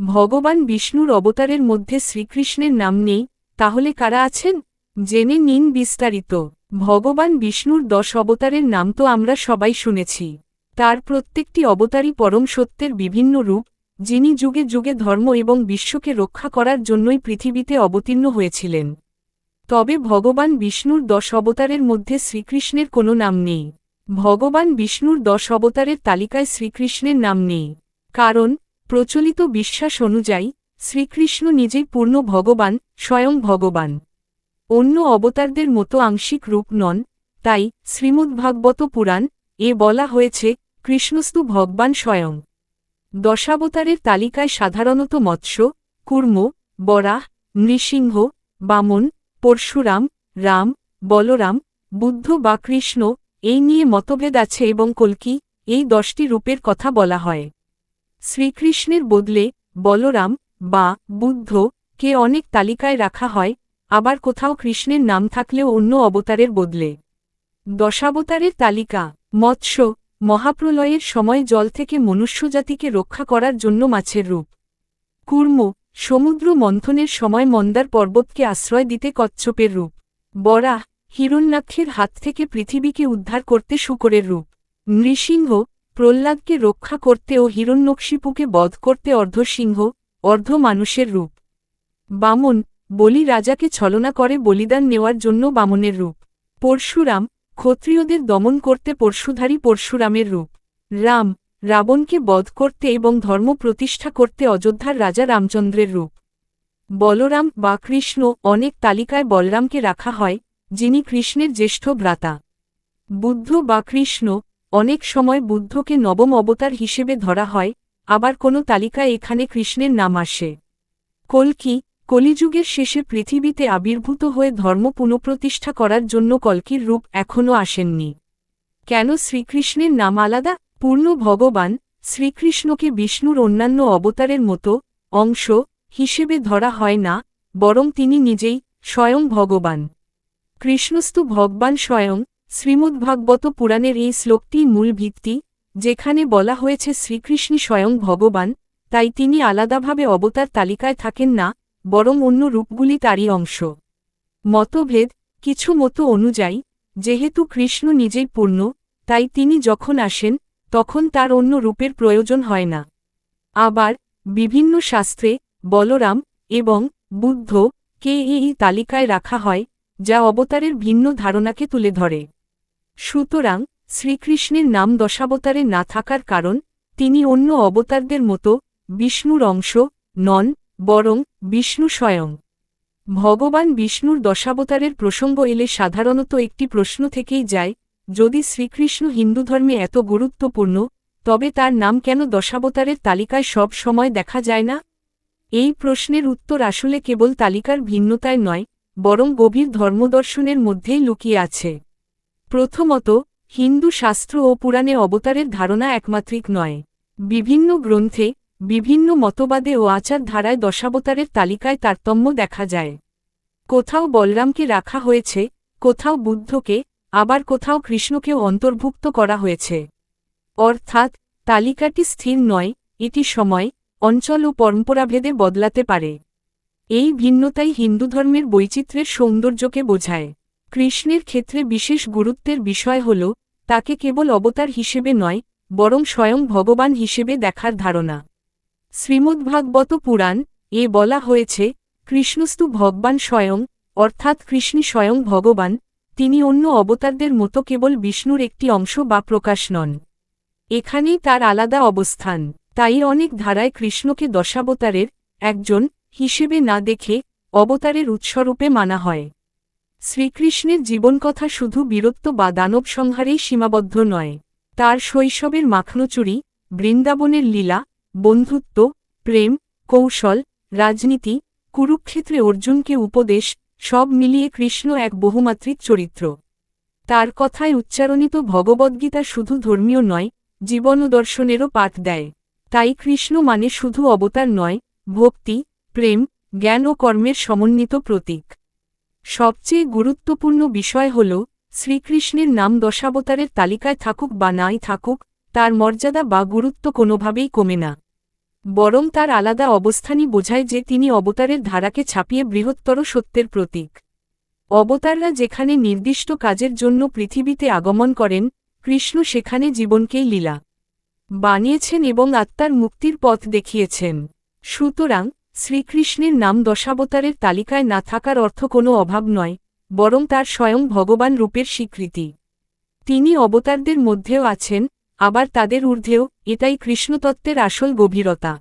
ভগবান বিষ্ণুর অবতারের মধ্যে শ্রীকৃষ্ণের নাম নেই, তাহলে কারা আছেন? জেনে নিন বিস্তারিত। ভগবান বিষ্ণুর দশ অবতারের নাম তো আমরা সবাই শুনেছি। তার প্রত্যেকটি অবতারই পরম সত্যের বিভিন্ন রূপ, যিনি যুগে যুগে ধর্ম এবং বিশ্বকে রক্ষা করার জন্যই পৃথিবীতে অবতীর্ণ হয়েছিলেন। তবে ভগবান বিষ্ণুর দশ অবতারের মধ্যে শ্রীকৃষ্ণের কোনো নাম নেই। ভগবান বিষ্ণুর দশ অবতারের তালিকায় শ্রীকৃষ্ণের নাম নেই। কারণ প্রচলিত বিশ্বাস অনুযায়ী, শ্রীকৃষ্ণ নিজেই পূর্ণ ভগবান, স্বয়ং ভগবান। অন্য অবতারদের মতো আংশিক রূপ নন, তাই শ্রীমদ্ভাগবত পুরাণ এ বলা হয়েছে, কৃষ্ণস্তু ভগবান স্বয়ং। দশাবতারের তালিকায় সাধারণত মৎস্য, কুর্ম বরাহ নৃসিংহ, বামন, পরশুরাম, রাম, বলরাম, বুদ্ধ বা কৃষ্ণ, এই নিয়ে মতভেদ আছে এবং কল্কি, এই দশটি রূপের কথা বলা হয়। শ্রীকৃষ্ণের বদলে বলরাম বা বুদ্ধ কে অনেক তালিকায় রাখা হয়, আবার কোথাও কৃষ্ণের নাম থাকলেও অন্য অবতারের বদলে। দশাবতারের তালিকা, মৎস্য, মহাপ্রলয়ের সময় জল থেকে মনুষ্যজাতিকে রক্ষা করার জন্য মাছের রূপ। কুর্ম, সমুদ্র মন্থনের সময় মন্দার পর্বতকে আশ্রয় দিতে কচ্ছপের রূপ। বরাহ, হিরণ্যাক্ষের হাত থেকে পৃথিবীকে উদ্ধার করতে শুকরের রূপ। নৃসিংহ প্রহ্লাদকে রক্ষা করতে ও হিরণ্যকশিপুকে বধ করতে অর্ধসিংহ, অর্ধ মানুষের রূপ। বামন, বলি রাজাকে ছলনা করে বলিদান নেওয়ার জন্য বামনের রূপ। পরশুরাম, ক্ষত্রিয়দের দমন করতে পরশুধারী পরশুরামের রূপ। রাম, রাবণকে বধ করতে এবং ধর্ম প্রতিষ্ঠা করতে অযোধ্যার রাজা রামচন্দ্রের রূপ। বলরাম বা কৃষ্ণ অনেক তালিকায় বলরামকে রাখা হয়, যিনি কৃষ্ণের জ্যেষ্ঠ ভ্রাতা। বুদ্ধ বা কৃষ্ণ অনেক সময় বুদ্ধকে নবম অবতার হিসেবে ধরা হয়, আবার কোনো তালিকায় এখানে কৃষ্ণের নাম আসে। কল্কি কলিযুগের শেষে পৃথিবীতে আবির্ভূত হয়ে ধর্ম পুনঃপ্রতিষ্ঠা করার জন্য কল্কির রূপ এখনও আসেননি। কেন শ্রীকৃষ্ণের নাম আলাদা? পূর্ণ ভগবান শ্রীকৃষ্ণকে বিষ্ণুর অন্যান্য অবতারের মতো অংশ হিসেবে ধরা হয় না, বরং তিনি নিজেই স্বয়ং ভগবান। কৃষ্ণস্তু ভগবান স্বয়ং শ্রীমদ্ভাগবত পুরাণের এই শ্লোকটিই মূল ভিত্তি, যেখানে বলা হয়েছে শ্রীকৃষ্ণ স্বয়ং ভগবান, তাই তিনি আলাদাভাবে অবতার তালিকায় থাকেন না, বরং অন্য রূপগুলি তারই অংশ। মতভেদ, কিছু মতো অনুযায়ী, যেহেতু কৃষ্ণ নিজেই পূর্ণ, তাই তিনি যখন আসেন, তখন তার অন্য রূপের প্রয়োজন হয় না। আবার, বিভিন্ন শাস্ত্রে, বলরাম এবং বুদ্ধ কে এই তালিকায় রাখা হয়, যা অবতারের ভিন্ন ধারণাকে তুলে ধরে। সুতরাং শ্রীকৃষ্ণের নাম দশাবতারে না থাকার কারণ তিনি অন্য অবতারদের মতো বিষ্ণুর অংশ নন, বরং বিষ্ণু স্বয়ং। ভগবান বিষ্ণুর দশাবতারের প্রসঙ্গ এলে সাধারণত একটি প্রশ্ন থেকেই যায়, যদি শ্রীকৃষ্ণ হিন্দু ধর্মে এত গুরুত্বপূর্ণ, তবে তার নাম কেন দশাবতারের তালিকায় সব সময় দেখা যায় না? এই প্রশ্নের উত্তর আসলে কেবল তালিকার ভিন্নতায় নয়, বরং গভীর ধর্মদর্শনের মধ্যেই লুকিয়ে আছে। প্রথমত, হিন্দু শাস্ত্র ও পুরাণে অবতারের ধারণা একমাত্রিক নয়। বিভিন্ন গ্রন্থে, বিভিন্ন মতবাদে ও আচার ধারায় দশাবতারের তালিকায় তারতম্য দেখা যায়। কোথাও বলরামকে রাখা হয়েছে, কোথাও বুদ্ধকে, আবার কোথাও কৃষ্ণকেও অন্তর্ভুক্ত করা হয়েছে। অর্থাৎ, তালিকাটি স্থির নয়, এটি সময়, অঞ্চল ও পরম্পরাভেদে বদলাতে পারে। এই ভিন্নতাই হিন্দু ধর্মের বৈচিত্র্যের সৌন্দর্যকে বোঝায়। কৃষ্ণের ক্ষেত্রে বিশেষ গুরুত্বের বিষয় হল, তাকে কেবল অবতার হিসেবে নয়, বরং স্বয়ং ভগবান হিসেবে দেখার ধারণা। শ্রীমদ্ভাগবত পুরাণ এ বলা হয়েছে, কৃষ্ণস্তু ভগবান স্বয়ং, অর্থাৎ কৃষ্ণী স্বয়ং ভগবান, তিনি অন্য অবতারদের মতো কেবল বিষ্ণুর একটি অংশ বা প্রকাশ নন। এখানেই তার আলাদা অবস্থান, তাই অনেক ধারায় কৃষ্ণকে দশাবতারের একজন হিসেবে না দেখে অবতারের উৎসরূপে মানা হয়। শ্রীকৃষ্ণের জীবনকথা শুধু বীরত্ব বা দানব সংহারেই সীমাবদ্ধ নয়, তার শৈশবের মাখনচুরি বৃন্দাবনের লীলা, বন্ধুত্ব, প্রেম, কৌশল, রাজনীতি, কুরুক্ষেত্রে অর্জুনকে উপদেশ, সব মিলিয়ে কৃষ্ণ এক বহুমাত্রিক চরিত্র। তার কথায় উচ্চারণিত ভগবদ্গীতা শুধু ধর্মীয় নয় জীবনদর্শনেরও পাঠ দেয়। তাই কৃষ্ণ মানে শুধু অবতার নয়, ভক্তি, প্রেম, জ্ঞান ও কর্মের সমন্বিত প্রতীক। সবচেয়ে গুরুত্বপূর্ণ বিষয় হল, শ্রীকৃষ্ণের নাম দশাবতারের তালিকায় থাকুক বা নাই থাকুক, তার মর্যাদা বা গুরুত্ব কোনোভাবেই কমে না। বরং তার আলাদা অবস্থানই বোঝায় যে তিনি অবতারের ধারাকে ছাপিয়ে বৃহত্তর সত্যের প্রতীক। অবতাররা যেখানে নির্দিষ্ট কাজের জন্য পৃথিবীতে আগমন করেন, কৃষ্ণ সেখানে জীবনকেই লীলা বানিয়েছেন এবং আত্মার মুক্তির পথ দেখিয়েছেন। সুতরাং শ্রীকৃষ্ণের নাম দশাবতারের তালিকায় না থাকার অর্থ কোনো অভাব নয়, বরং তার স্বয়ং ভগবান রূপের স্বীকৃতি। তিনি অবতারদের মধ্যেও আছেন, আবার তাদের ঊর্ধ্বেও, এটাই কৃষ্ণতত্ত্বের আসল গভীরতা।